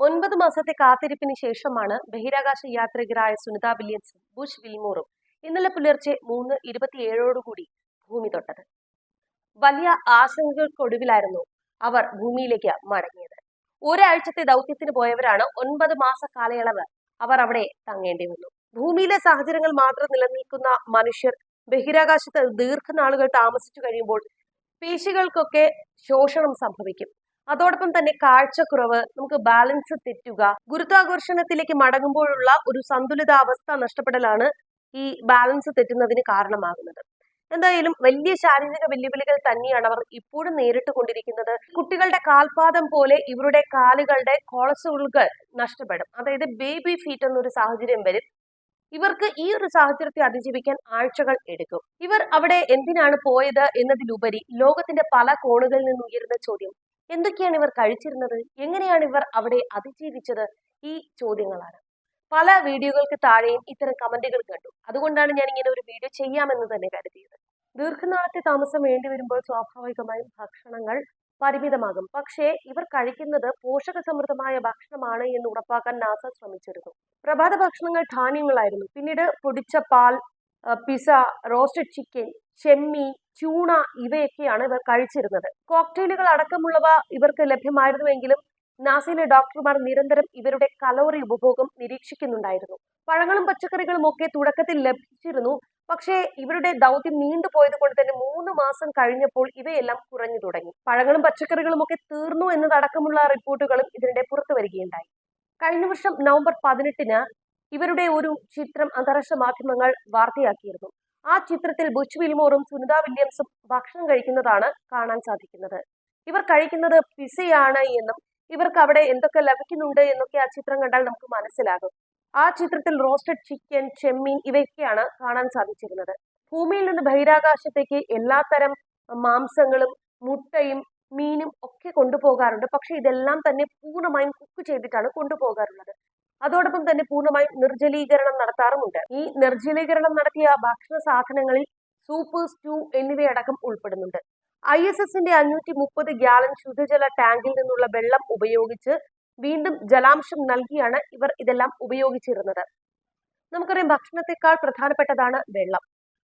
ഒൻപത് മാസത്തെ കാത്തിരിപ്പിന് ശേഷമാണ് ബഹിരാകാശ യാത്രികരായ സുനിത വില്യംസും ബുഷ് വിൽമോറും ഇന്നലെ പുലർച്ചെ മൂന്ന് ഇരുപത്തിയേഴോടുകൂടി ഭൂമി തൊട്ടത്. വലിയ ആശങ്കകൾക്കൊടുവിലായിരുന്നു അവർ ഭൂമിയിലേക്ക് മടങ്ങിയത്. ഒരാഴ്ചത്തെ ദൗത്യത്തിന് പോയവരാണ് ഒൻപത് മാസ കാലയളവ് അവർ അവിടെ തങ്ങേണ്ടി വന്നു. ഭൂമിയിലെ സാഹചര്യങ്ങൾ മാത്രം നിലനിൽക്കുന്ന മനുഷ്യർ ബഹിരാകാശത്ത് ദീർഘനാളുകൾ താമസിച്ചു കഴിയുമ്പോൾ പേശികൾക്കൊക്കെ ശോഷണം സംഭവിക്കും. അതോടൊപ്പം തന്നെ കാഴ്ചക്കുറവ് നമുക്ക് ബാലൻസ് തെറ്റുക ഗുരുത്വാകർഷണത്തിലേക്ക് മടങ്ങുമ്പോഴുള്ള ഒരു സന്തുലിതാവസ്ഥ നഷ്ടപ്പെടലാണ് ഈ ബാലൻസ് തെറ്റുന്നതിന് കാരണമാകുന്നത്. എന്തായാലും വലിയ ശാരീരിക വെല്ലുവിളികൾ തന്നെയാണ് അവർ ഇപ്പോഴും നേരിട്ട് കൊണ്ടിരിക്കുന്നത്. കുട്ടികളുടെ കാൽപാദം പോലെ ഇവരുടെ കാലുകളുടെ കോളസുകൾ നഷ്ടപ്പെടും. അതായത് ബേബി ഫീറ്റ് എന്നൊരു സാഹചര്യം വരും. ഇവർക്ക് ഈ ഒരു സാഹചര്യത്തെ അതിജീവിക്കാൻ ആഴ്ചകൾ എടുക്കും. ഇവർ അവിടെ എന്തിനാണ് പോയത് എന്നതിലുപരി ലോകത്തിന്റെ പല കോണുകളിൽ നിന്ന് ഉയരുന്ന ചോദ്യം എന്തൊക്കെയാണ് ഇവർ കഴിച്ചിരുന്നത്? എങ്ങനെയാണ് ഇവർ അവിടെ അതിജീവിച്ചത്? ഈ ചോദ്യങ്ങളാണ്. പല വീഡിയോകൾക്ക് താഴെയും ഇത്തരം കമന്റുകൾ കണ്ടു. അതുകൊണ്ടാണ് ഞാൻ ഇങ്ങനെ ഒരു വീഡിയോ ചെയ്യാമെന്ന് തന്നെ കരുതിയത്. ദീർഘനാളത്തെ താമസം വേണ്ടി വരുമ്പോൾ സ്വാഭാവികമായും ഭക്ഷണങ്ങൾ പരിമിതമാകും. പക്ഷേ ഇവർ കഴിക്കുന്നത് പോഷക സമൃദ്ധമായ ഭക്ഷണമാണ് എന്ന് ഉറപ്പാക്കാൻ നാസ ശ്രമിച്ചിരുന്നു. പ്രഭാത ഭക്ഷണങ്ങൾ ധാന്യങ്ങളായിരുന്നു. പിന്നീട് പൊടിച്ച പാൽ പിസ റോസ്റ്റഡ് ചിക്കൻ ചെമ്മീൻ ചൂണ ഇവയൊക്കെയാണ് ഇവർ കഴിച്ചിരുന്നത്. കോക്ടെയിലുകൾ അടക്കമുള്ളവ ഇവർക്ക് ലഭ്യമായിരുന്നുവെങ്കിലും നാസയിലെ ഡോക്ടർമാർ നിരന്തരം ഇവരുടെ കലോറി ഉപഭോഗം നിരീക്ഷിക്കുന്നുണ്ടായിരുന്നു. പഴങ്ങളും പച്ചക്കറികളും ഒക്കെ തുടക്കത്തിൽ ലഭിച്ചിരുന്നു. പക്ഷേ ഇവരുടെ ദൗത്യം നീണ്ടുപോയത് കൊണ്ട് തന്നെ മൂന്ന് മാസം കഴിഞ്ഞപ്പോൾ ഇവയെല്ലാം കുറഞ്ഞു തുടങ്ങി. പഴങ്ങളും പച്ചക്കറികളും ഒക്കെ തീർന്നു എന്നതടക്കമുള്ള റിപ്പോർട്ടുകളും ഇതിനിടെ പുറത്തു വരികയുണ്ടായി. കഴിഞ്ഞ വർഷം നവംബർ പതിനെട്ടിന് ഇവരുടെ ഒരു ചിത്രം അന്താരാഷ്ട്ര മാധ്യമങ്ങൾ വാർത്തയാക്കിയിരുന്നു. ആ ചിത്രത്തിൽ ബുച്ച് വിൽമോറും സുനിത വില്യംസും ഭക്ഷണം കഴിക്കുന്നതാണ് കാണാൻ സാധിക്കുന്നത്. ഇവർ കഴിക്കുന്നത് പിസയാണ് എന്നും ഇവർക്ക് അവിടെ എന്തൊക്കെ ലഭിക്കുന്നുണ്ട് എന്നൊക്കെ ആ ചിത്രം കണ്ടാൽ നമുക്ക് മനസ്സിലാകും. ആ ചിത്രത്തിൽ റോസ്റ്റഡ് ചിക്കൻ ചെമ്മീൻ ഇവയൊക്കെയാണ് കാണാൻ സാധിച്ചിരുന്നത്. ഭൂമിയിൽ നിന്ന് ബഹിരാകാശത്തേക്ക് എല്ലാത്തരം മാംസങ്ങളും മുട്ടയും മീനും ഒക്കെ കൊണ്ടുപോകാറുണ്ട്. പക്ഷെ ഇതെല്ലാം തന്നെ പൂർണമായും കുക്ക് ചെയ്തിട്ടാണ് കൊണ്ടുപോകാറുള്ളത്. അതോടൊപ്പം തന്നെ പൂർണമായും നിർജലീകരണം നടത്താറുമുണ്ട്. ഈ നിർജലീകരണം നടത്തിയ ഭക്ഷണ സാധനങ്ങളിൽ സൂപ്പ് സ്റ്റൂ എന്നിവയടക്കം ഉൾപ്പെടുന്നുണ്ട്. ഐ എസ് എസിന്റെ അഞ്ഞൂറ്റി മുപ്പത് ഗ്യാലൻ ശുദ്ധജല ടാങ്കിൽ നിന്നുള്ള വെള്ളം ഉപയോഗിച്ച് വീണ്ടും ജലാംശം നൽകിയാണ് ഇവർ ഇതെല്ലാം ഉപയോഗിച്ചിരുന്നത്. നമുക്കറിയാം ഭക്ഷണത്തെക്കാൾ പ്രധാനപ്പെട്ടതാണ് വെള്ളം.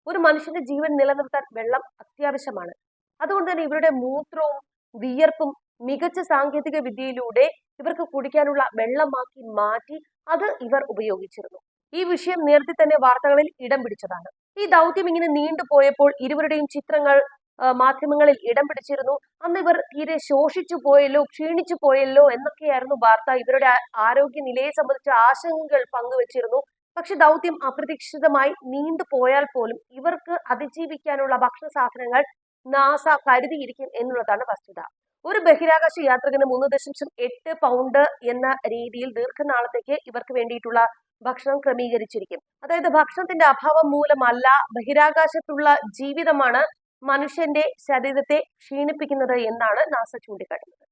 ഒരു മനുഷ്യന്റെ ജീവൻ നിലനിർത്താൻ വെള്ളം അത്യാവശ്യമാണ്. അതുകൊണ്ട് തന്നെ ഇവരുടെ മൂത്രവും വിയർപ്പും മികച്ച സാങ്കേതിക വിദ്യയിലൂടെ ഇവർക്ക് കുടിക്കാനുള്ള വെള്ളമാക്കി മാറ്റി അത് ഇവർ ഉപയോഗിച്ചിരുന്നു. ഈ വിഷയം നേരത്തെ തന്നെ വാർത്തകളിൽ ഇടം പിടിച്ചതാണ്. ഈ ദൗത്യം ഇങ്ങനെ നീണ്ടുപോയപ്പോൾ ഇരുവരുടെയും ചിത്രങ്ങൾ മാധ്യമങ്ങളിൽ ഇടം പിടിച്ചിരുന്നു. അന്ന് ഇവർ തീരെ ശോഷിച്ചു പോയല്ലോ ക്ഷീണിച്ചു പോയല്ലോ എന്നൊക്കെയായിരുന്നു വാർത്ത. ഇവരുടെ ആരോഗ്യ നിലയെ സംബന്ധിച്ച ആശങ്കകൾ പങ്കുവച്ചിരുന്നു. പക്ഷെ ദൗത്യം അപ്രതീക്ഷിതമായി നീണ്ടുപോയാൽ പോലും ഇവർക്ക് അതിജീവിക്കാനുള്ള ഭക്ഷണ സാധനങ്ങൾ നാസ കരുതിയിരിക്കും എന്നുള്ളതാണ് വസ്തുത. ഒരു ബഹിരാകാശ യാത്രികന് മൂന്ന് ദശാംശം എട്ട് പൗണ്ട് എന്ന രീതിയിൽ ദീർഘനാളത്തേക്ക് ഇവർക്ക് വേണ്ടിയിട്ടുള്ള ഭക്ഷണം ക്രമീകരിച്ചിരിക്കും. അതായത് ഭക്ഷണത്തിന്റെ അഭാവം മൂലമല്ല ബഹിരാകാശത്തുള്ള ജീവിതമാണ് മനുഷ്യന്റെ ശരീരത്തെ ക്ഷീണിപ്പിക്കുന്നത് എന്നാണ് നാസ ചൂണ്ടിക്കാട്ടുന്നത്.